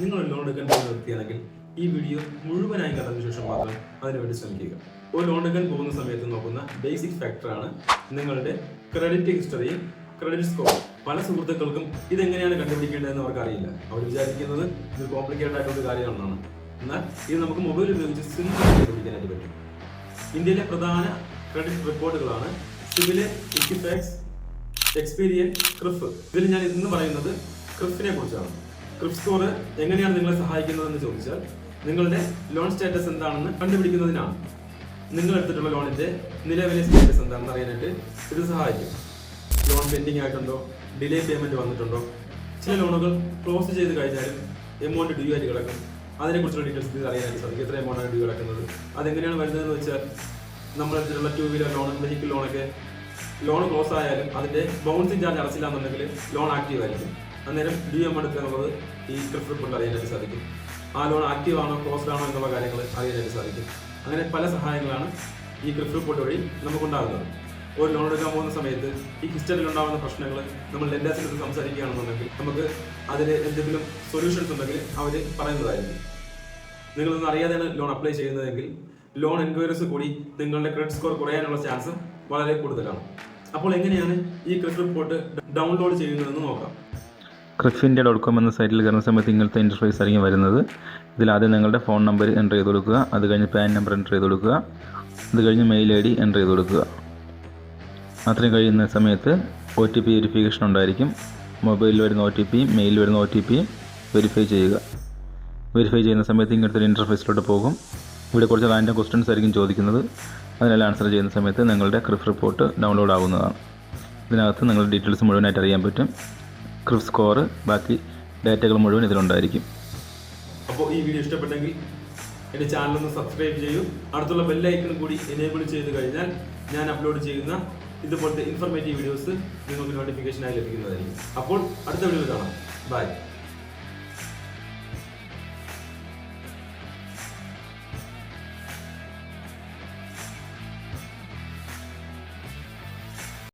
നിങ്ങൾ ലോൺ എടുക്കാൻ പോകുന്ന വ്യക്തിയാണെങ്കിൽ ഈ വീഡിയോ മുഴുവനായി കണ്ടതിന് ശേഷം മാത്രം അതിനുവേണ്ടി ശ്രമിക്കുക. ഒരു ലോൺ എടുക്കാൻ പോകുന്ന സമയത്ത് നോക്കുന്ന ബേസിക് ഫാക്ടറാണ് നിങ്ങളുടെ ക്രെഡിറ്റ് ഹിസ്റ്ററിയും ക്രെഡിറ്റ് സ്കോർ പല സുഹൃത്തുക്കൾക്കും ഇതെങ്ങനെയാണ് കണ്ടുപിടിക്കേണ്ടതെന്ന് അവർക്ക് അറിയില്ല. അവർ വിചാരിക്കുന്നത് ഇത് കോംപ്ലിക്കേറ്റഡ് ആയിട്ടുള്ള ഒരു കാര്യമാണെന്നാണ്. എന്നാൽ ഇത് നമുക്ക് മൊബൈൽ ഉപയോഗിച്ച് സിമ്പിൾ കണ്ടുപിടിക്കാനായിട്ട് പറ്റും. ഇന്ത്യയിലെ പ്രധാന ക്രെഡിറ്റ് റിപ്പോർട്ടുകളാണ് സിവിൽ ഇക്വിഫാക്സ് എക്സ്പീരിയൻ ക്രിഫ് ഇതിൽ ഞാൻ ഇന്ന് പറയുന്നത് ക്രിഫിനെ കുറിച്ചാണ്. ക്രിഫ് സ്കോർ എങ്ങനെയാണ് നിങ്ങളെ സഹായിക്കുന്നതെന്ന് ചോദിച്ചാൽ നിങ്ങളുടെ ലോൺ സ്റ്റാറ്റസ് എന്താണെന്ന് കണ്ടുപിടിക്കുന്നതിനാണ്. നിങ്ങൾ എടുത്തിട്ടുള്ള ലോണിന്റെ നിലവിലെ സ്റ്റാറ്റസ് എന്താണെന്ന് അറിയാനായിട്ട് ഇത് സഹായിക്കും. ലോൺ പെൻഡിങ് ആയിട്ടുണ്ടോ? ഡിലേ പേയ്മെന്റ് വന്നിട്ടുണ്ടോ? ചില ലോണുകൾ ക്ലോസ് ചെയ്ത് കഴിഞ്ഞാലും എമൗണ്ട് ഡ്യൂ ആയിട്ട് കിടക്കും. അതിനെക്കുറിച്ചുള്ള ഡീറ്റെയിൽസ് ഇത് അറിയാനായിട്ട് സാധിക്കും. എത്ര എമൗണ്ടാണ് ഡ്യൂ കിടക്കുന്നത്? അതെങ്ങനെയാണ് വരുന്നതെന്ന് വെച്ചാൽ നമ്മൾ എടുത്തിട്ടുള്ള ടൂ വീലർ ലോൺ വെഹിക്കിൾ ലോണൊക്കെ ലോൺ ക്ലോസ് ആയാലും അതിന്റെ ബൗൺസിങ് ചാർജ് അടച്ചില്ല എന്നുണ്ടെങ്കിൽ ലോൺ ആക്റ്റീവ് ആയിരിക്കും. അന്നേരം ഡി എം എടുത്ത് എന്നുള്ളത് ഈ സ്ക്രിപ്റ്റ് റിപ്പോർട്ട് അറിയാനായിട്ട് സാധിക്കും. ആ ലോൺ ആക്റ്റീവ് ആണോ ക്ലോസ്ഡ് ആണോ എന്നുള്ള കാര്യങ്ങൾ അറിയാനായിട്ട് സാധിക്കും. അങ്ങനെ പല സഹായങ്ങളാണ് ഈ ക്രിഫ് റിപ്പോർട്ട് വഴി നമുക്കുണ്ടാകുന്നത്. ഒരു ലോൺ എടുക്കാൻ പോകുന്ന സമയത്ത് ഈ ഹിസ്റ്ററിയിൽ ഉണ്ടാകുന്ന പ്രശ്നങ്ങൾ നമ്മൾ ലെൻഡേഴ്സിന്റെ അടുത്ത് സംസാരിക്കുകയാണെന്നുണ്ടെങ്കിൽ നമുക്ക് അതിൽ എന്തെങ്കിലും സൊല്യൂഷൻസ് ഉണ്ടെങ്കിൽ അവർ പറയുന്നതായിരിക്കും. നിങ്ങളൊന്നും അറിയാതെയാണ് ലോൺ അപ്ലൈ ചെയ്യുന്നതെങ്കിൽ ലോൺ എൻക്വയറീസ് കൂടി നിങ്ങളുടെ ക്രെഡിറ്റ് സ്കോർ കുറയാനുള്ള ചാൻസ് വളരെ കൂടുതലാണ്. അപ്പോൾ എങ്ങനെയാണ് ഈ ക്രെഡിറ്റ് റിപ്പോർട്ട് ഡൗൺലോഡ് ചെയ്യുന്നതെന്ന് നോക്കാം. ക്രിഫിന്റെ ഡോട്ട് കോം എന്ന സൈറ്റിൽ കയറുന്ന സമയത്ത് ഇങ്ങനത്തെ ഇന്റർഫേസ് ആയിരിക്കും വരുന്നത്. ഇതിൽ ആദ്യം നിങ്ങളുടെ ഫോൺ നമ്പർ എന്റർ ചെയ്ത് കൊടുക്കുക. അത് കഴിഞ്ഞ് പാൻ നമ്പർ എന്റർ ചെയ്ത് കൊടുക്കുക. അത് കഴിഞ്ഞ് മെയിൽ ഐ ഡി എന്റർ ചെയ്ത് കൊടുക്കുക. അത്രയും കഴിയുന്ന സമയത്ത് ഒ ടി പി വെരിഫിക്കേഷൻ ഉണ്ടായിരിക്കും. മൊബൈലിൽ വരുന്ന ഒ ടി പിയും മെയിലിൽ വരുന്ന ഒ ടി പിയും വെരിഫൈ ചെയ്യുക. വെരിഫൈ ചെയ്യുന്ന സമയത്ത് ഇങ്ങനത്തെ ഒരു ഇന്റർഫേസിലോട്ട് പോകും. ഇവിടെ കുറച്ച് റാൻഡം ക്വസ്റ്റ്യൻസ് ആയിരിക്കും ചോദിക്കുന്നത്. അതിനെല്ലാം ആൻസർ ചെയ്യുന്ന സമയത്ത് നിങ്ങളുടെ ക്രിഫ് റിപ്പോർട്ട് ഡൗൺലോഡ് ആവുന്നതാണ്. ഇതിനകത്ത് നിങ്ങളുടെ ഡീറ്റെയിൽസ് മുഴുവനായിട്ട് അറിയാൻ പറ്റും. ക്രിഫ് സ്കോർ ബാക്കി ഡാറ്റകൾ മുഴുവൻ ഇതിലുണ്ടായിരിക്കും. അപ്പോൾ ഈ വീഡിയോ ഇഷ്ടപ്പെട്ടെങ്കിൽ എന്റെ ചാനലൊന്ന് സബ്സ്ക്രൈബ് ചെയ്യൂ. അടുത്തുള്ള ബെല്ലൈക്കൺ കൂടി എനേബിൾ ചെയ്ത് കഴിഞ്ഞാൽ ഞാൻ അപ്ലോഡ് ചെയ്യുന്ന ഇതുപോലത്തെ ഇൻഫർമേറ്റീവ് വീഡിയോസ് നിങ്ങൾക്ക് നോട്ടിഫിക്കേഷനായി ലഭിക്കുന്നതായിരിക്കും. അപ്പോൾ അടുത്ത വീഡിയോ കാണാം. ബൈ